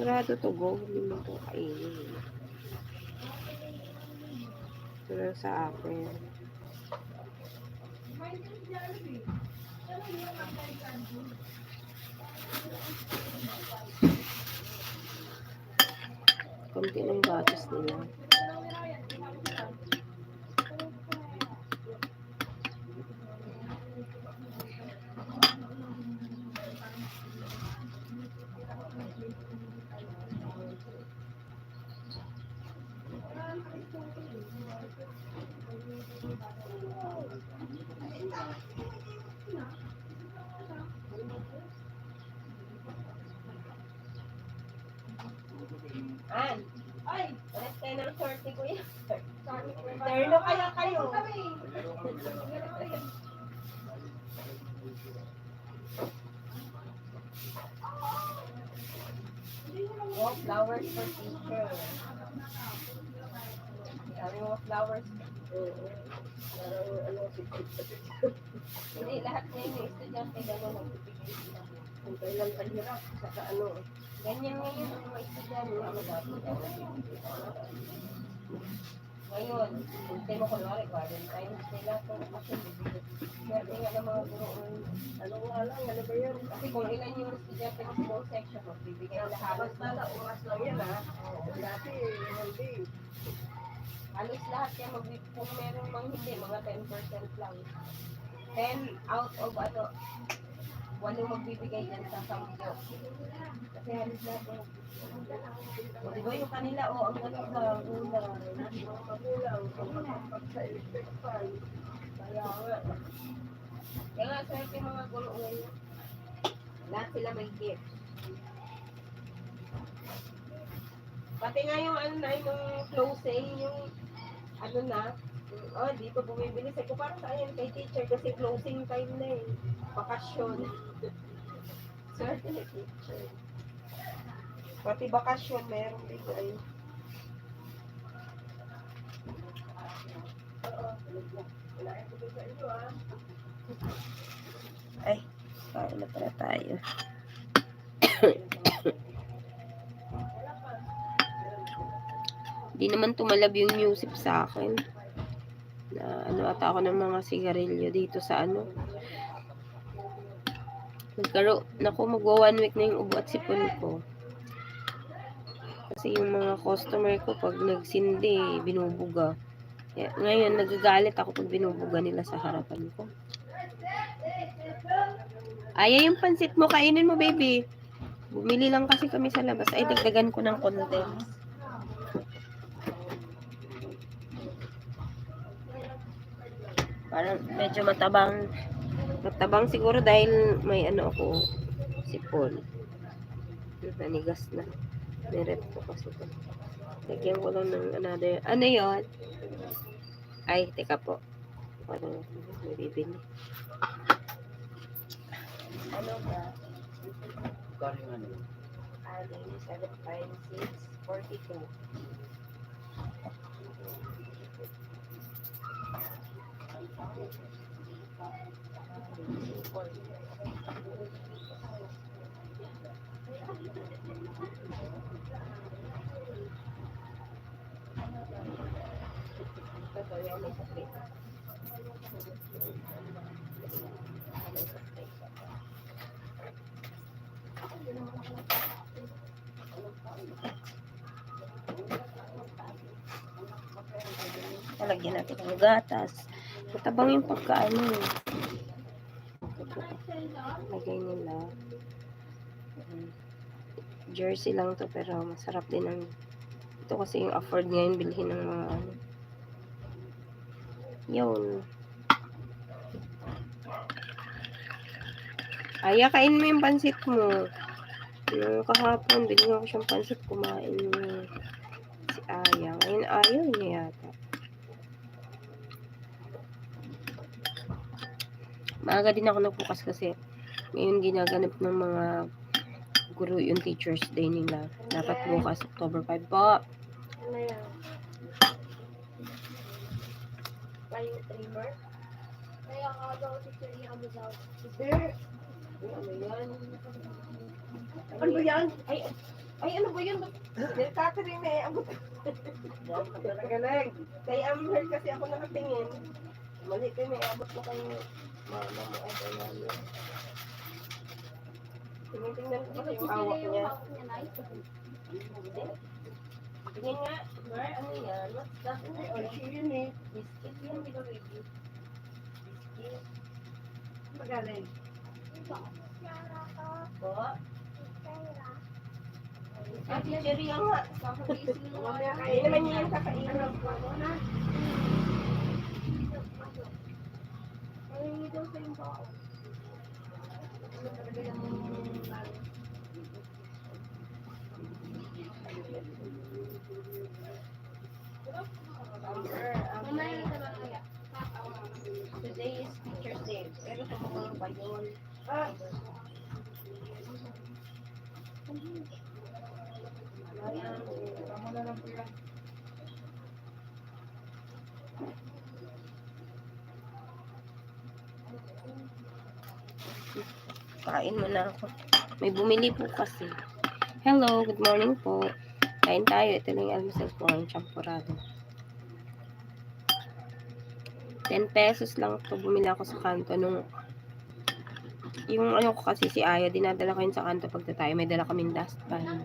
Sigurado to go. Hindi mo to kainin. Ito lang sa akin. Kunti ng gatas nila. Terno kaya kayo. Oh, flowers for teacher. Sabi mo flowers. Hindi, lahat na yung estudyante gano'n nagbibigay sila. Kung kailan kahirap, saka ano, Ganyan ngayon ang mga estudyante. Ano dapat? Ngayon, hindi mo kunwari, Valentine's Day lang kung kasi. Swerte nga ng mga guro. ano nga lang, ano ba yan? Kasi kung ilan yung estudyante sa buong section mo, bibigyan lahat. Halos na oras lang yan ha. Dati, hindi. Halos lahat yan, kung meron mang hindi, mga 10% lang. 10 out of ano, walong magbibigay dyan sa sampo. Kasi halos lahat yan. O, di ba yung kanila, o, ang ganda ba, una, Mga magulang, pag sa electric fan. Kaya nga. Kaya nga, swerte mga guro ngayon. Lahat sila may gift. Pati nga yung ano na, yung closing, yung ano na, oh, dito bumibili. Sabi ko, parang saan yan kay teacher kasi closing time na eh. Bakasyon. Teacher. Pati bakasyon, meron bigay. Ay, kain na pala tayo. Di naman tumalab yung music sa akin. Na ano ata ako ng mga sigarilyo dito sa ano. Nagkaro, naku, magwa one week na yung ubo at sipon ko. Kasi yung mga customer ko pag nagsindi, binubuga. Kaya, ngayon, nagagalit ako pag binubuga nila sa harapan ko. Ay, yung pansit mo, kainin mo, baby. Bumili lang kasi kami sa labas. Ay, dagdagan ko ng condense. Parang medyo matabang. Matabang siguro dahil may ano ako, sipon. Nanigas na. Niret ko kasi ito. Lagyan ko lang ng another. Ano yon? Ay, teka po. Parang may bibili. Ano ba? Kano ano? Ano yung 7 times 6, 42. Ito, yan Lalagyan natin ng gatas. Matabang yung pagkaano. eh. Lagay nila. Mm. Jersey lang to pero masarap din ang ito kasi yung afford ngayon bilhin ng mga ano. Yun. Aya, kain mo yung pansit mo. Yung kahapon, binigyan ko siyang pansit, kumain niya. Si Aya. Ngayon, ayaw niya yata. Maaga din ako nagbukas kasi ngayon ginaganap ng mga guro yung Teacher's Day nila. Dapat bukas, October 5 po. Ano yan? Kayo ang yan? Ba yan? Ay, Ay, ano ba yun? Del Catherine eh. Abot. Galing. Kay Amber kasi ako nakatingin. Mali kayo may abot ko kay mama mo. Ay, kay mama. Tingnan-tingnan ko kasi yung hawak niya. Tingin nga. Mar, ano yan? What's that? Or yun eh. Biscuit yan, baby? Biscuit. Magaling. Po? Ah, cherry yan nga. Hindi naman niya yung kakainin. Today is Teacher's Day. Pero mga ba yun? Ah. Ayan. Tama na. Kain mo na ako. May bumili po kasi. Hello, good morning po. Kain tayo. Ito lang yung almusal ko ngayon, champurado. 10 pesos lang to Bumili ako sa kanto nung yung ano ko kasi si Aya, dinadala ko yun sa kanto pagka tayo. May dala kaming dustpan.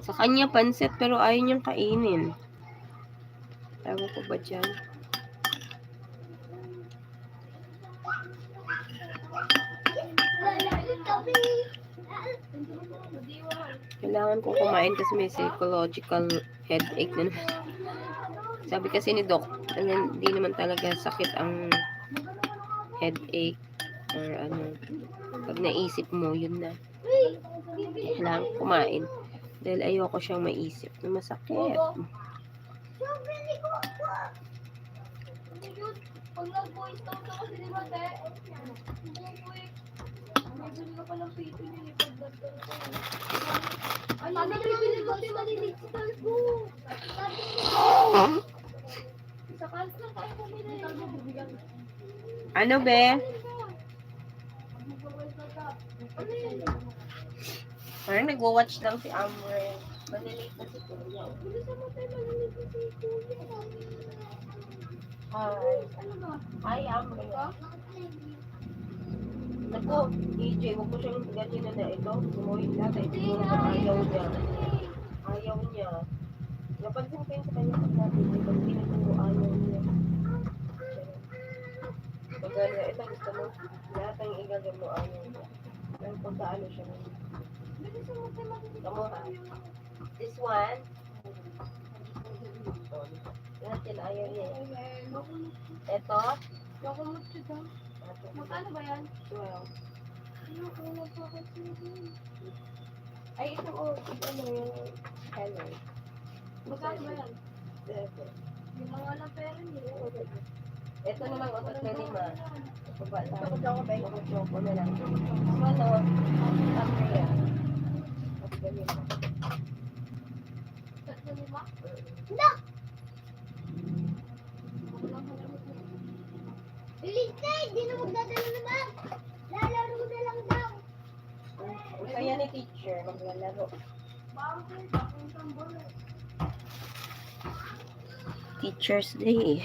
Sa kanya pansit pero ayaw niyang kainin. Tago ko ba dyan? Kailangan kong kumain kasi may psychological headache na naman. Sabi kasi ni Doc, ano, hindi naman talaga sakit ang headache or ano. Pag naisip mo, yun na. Kailangan kumain. Dahil ayoko siyang maisip na masakit. Pag nag-voice down ka kasi di ba, te? Bubuik. May ka pa ng pito yun eh, pag nag-down ka. Ay, ko bibili ko si malilit sa ko. Sa kalsa tayo bumili. Sabi ko, bibigyan. Ano be? Ano? Parang nagwa-watch lang si Amber. Malilate na si Kuya. Malilit na si Kuya. Hi. Ano ba? Hi, Amber. Naku, EJ, huwag mo siyang ganyan na ito. Sumuhin na. Hindi siguro na. ayaw niya. Ayaw niya. Napansin ko yun sa kanya pag natin. Pag tinuturo ayaw niya. Pag ano, ito gusto mo. Lahat ang igagawin mo ayaw niya. Pero kung ano siya. Tayo. Tamo ha. This one. Lahat yan ayaw niya. Makulot. Ito. Magkano ba yan? Well, Ano ko na pa kasi yun? ay, ito oh, ito ano yung color. Magkano ba yan? Ito. Yung mga lang pera niya. Ito na lang, otot na lima. Baba tayo. Choco choco ba? Choco choco na lang. Ano? After yan. Otot na lima. Tatlo lima? Bilis na, hindi na magdadala naman. Lalaro na lang daw. Kaya ni bola? Teacher's Day.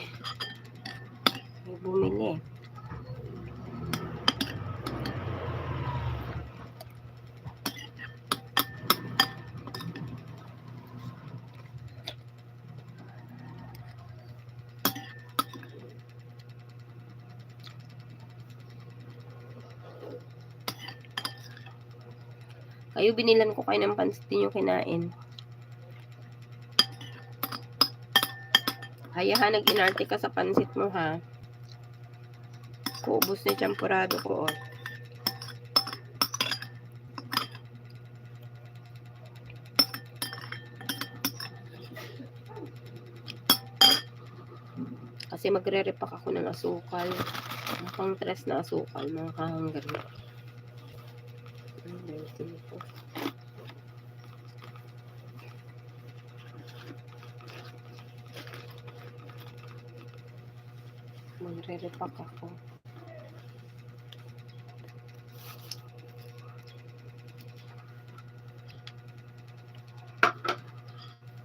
Kayo binilan ko kayo ng pansit yung kinain. Hayahan, nag-inarte ka sa pansit mo, ha? Kuubos na champurado ko, oh. Kasi magre-repack ako ng asukal. Ang pang tres na asukal, mga kahanggar na. Magre-repack ako.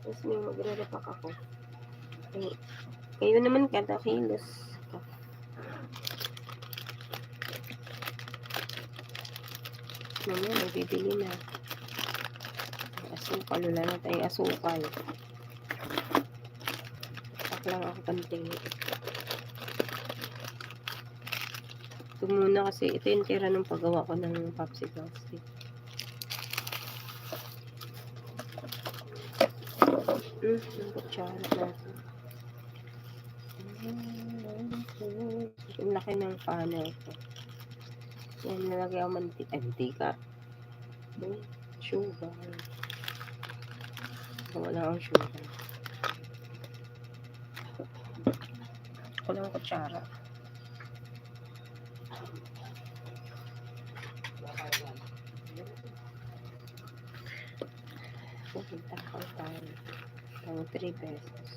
Tapos may magre-repack ako. Ay, kayo naman kada kilos. Mamaya, magbibili na. Asukal. Wala na tayo asukal. Tak lang ako pantingin. Ito muna kasi ito yung tira ng paggawa ko ng popsicle stick. Hmm, yung kutsara natin. Yung laki ng funnel ko. Yan, nalagay ako mantika. Ay, mantika. Sugar. Wala akong sugar. Walang kutsara. Tayo. Ang 3 pesos.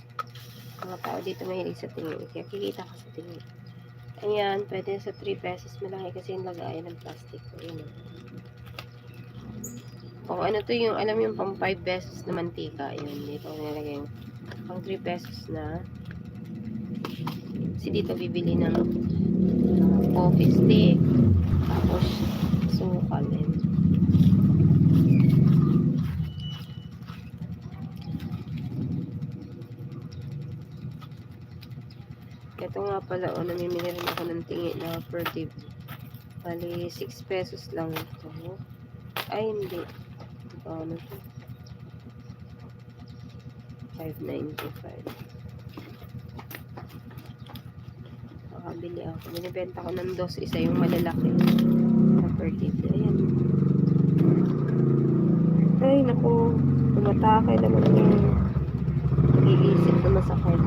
Mga tao dito mahilig sa tingin. Kaya kikita ka sa tingin. Ayan, pwede sa 3 pesos. Malaki kasi yung lagayan ng plastic. Ayan. O ano to yung, alam yung pang 5 pesos na mantika. Yun, dito ko nilagay yung pang 3 pesos na. Kasi dito bibili ng coffee stick. Tapos, sukal. Ayan. Ito nga pala, o, namimili rin ako ng tingi na per tip. Bali, 6 pesos lang ito. Ay, hindi. Ano to? 5.95. Makabili ako. Binibenta ko ng dos. Isa yung malalaki. Na per tip. Ayan. Ay, naku. Tumatake naman yung nag-iisip na masakit.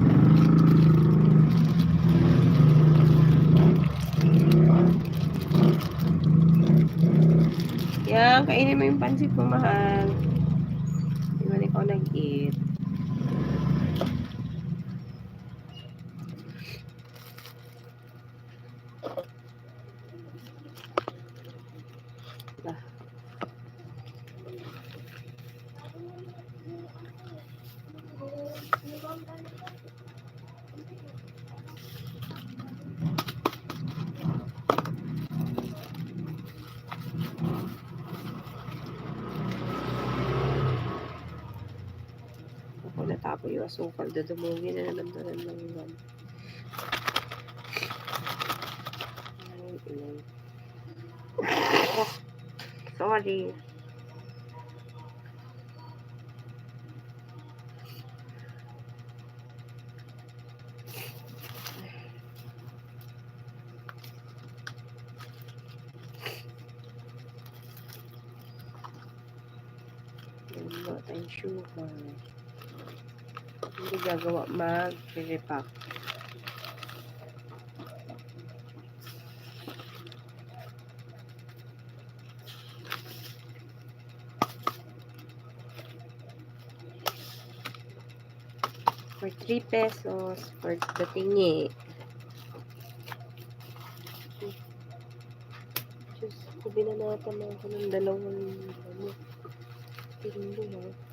Yan, kainin mo yung pansit mo, mahal. Hindi man ikaw nag-eat. Ah. Ako natapo yung asukal. Dudumugin na naman ng. Oh, sorry. Mag-repack. For 3 pesos for the tingi. Diyos, ko binanatan na ako ng dalawang ano, tinglo ha.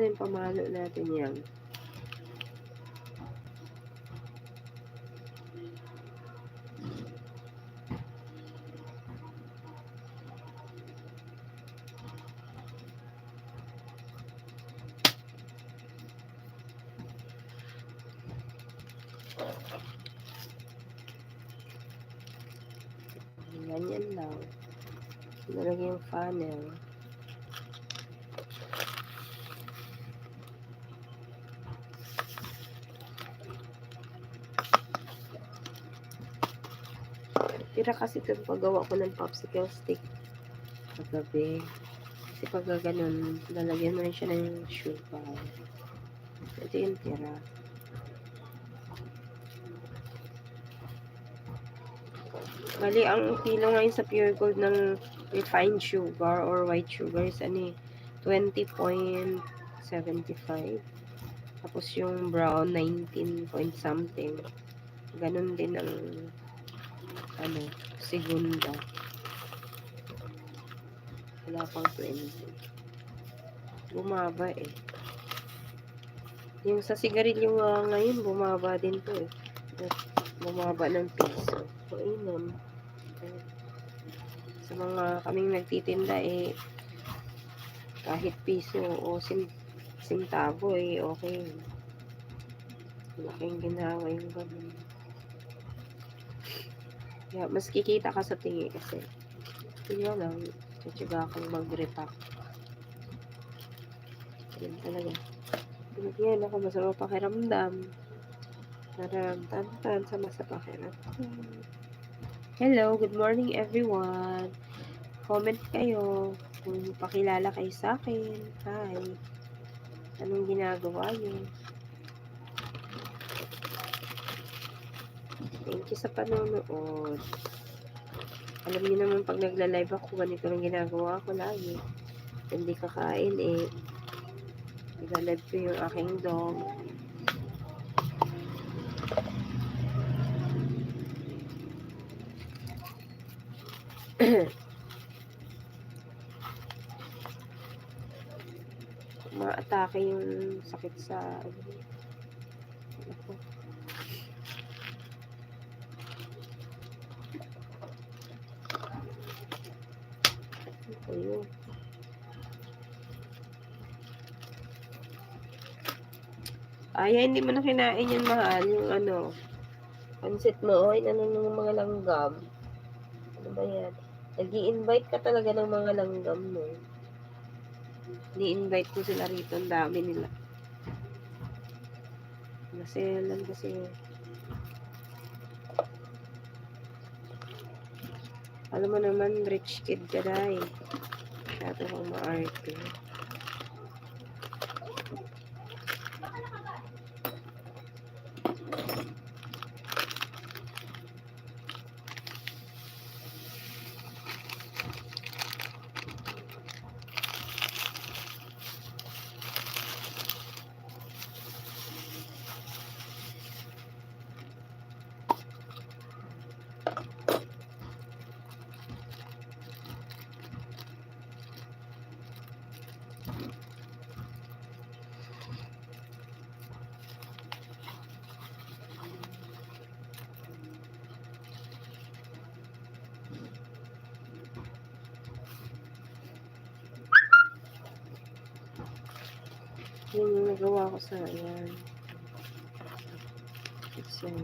Yung pamalo natin yan? Ganyan lang. Nalagay yung funnel. Tira kasi ito paggawa ko ng popsicle stick kagabi. Kasi pag ganun, lalagyan mo rin siya ng sugar. Ito yung tira. Bali, ang kilo ngayon sa pure gold ng refined sugar or white sugar is ano eh, 20.75. Tapos yung brown, 19 point something. Ganon din ang ano, segunda. Wala pang 20. Bumaba eh. Yung sa sigarilyo nga ngayon, bumaba din to eh. Bumaba ng piso. Mainam. Sa mga kaming nagtitinda eh, kahit piso o sim sintabo eh, okay. Malaking ginawa yung ganun. Kaya mas kikita ka sa tingi kasi. Tingnan lang, tsatsaga kang mag-repack. Yan talaga. Binigyan ako masama pakiramdam. Nararamdaman sama sa pakiramdam. Hello, good morning everyone. Comment kayo kung pakilala kayo sa akin. Hi. Anong ginagawa niyo? Thank you sa panonood. Alam niyo naman pag nagla-live ako, ganito lang ginagawa ko lagi. Hindi kakain eh. Nagla-live ko yung aking dog. ma-atake yung sakit sa ano. Ako. Ayun. Ay, hindi mo na kinain yung mahal, yung ano, pansit mo, oy, ano ng mga langgam. Ano ba yan? nag invite ka talaga ng mga langgam mo. Ni-invite ko sila rito. Ang dami nila. Naselan kasi. Alam mo naman, rich kid ka na eh. Masyado kang maarte. Yung nagawa ko sa ayan. It's yan.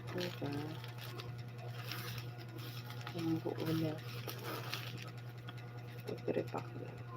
Ito ba? Ang buo na. Ipiripak na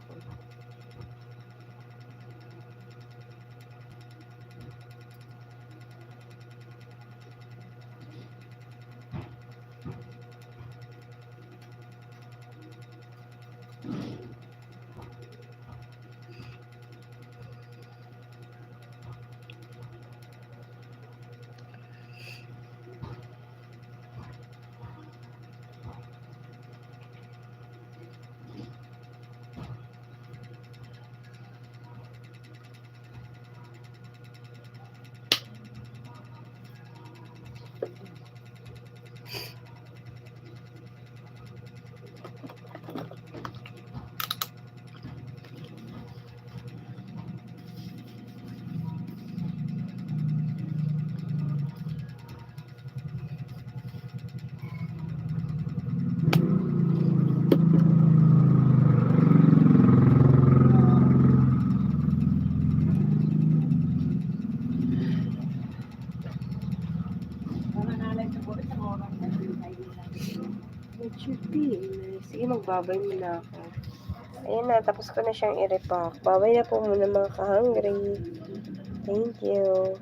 Sige, magbabay muna ako. Ayan na, tapos ko na siyang i-repack. Babay na po muna mga ka-hungry. Thank you.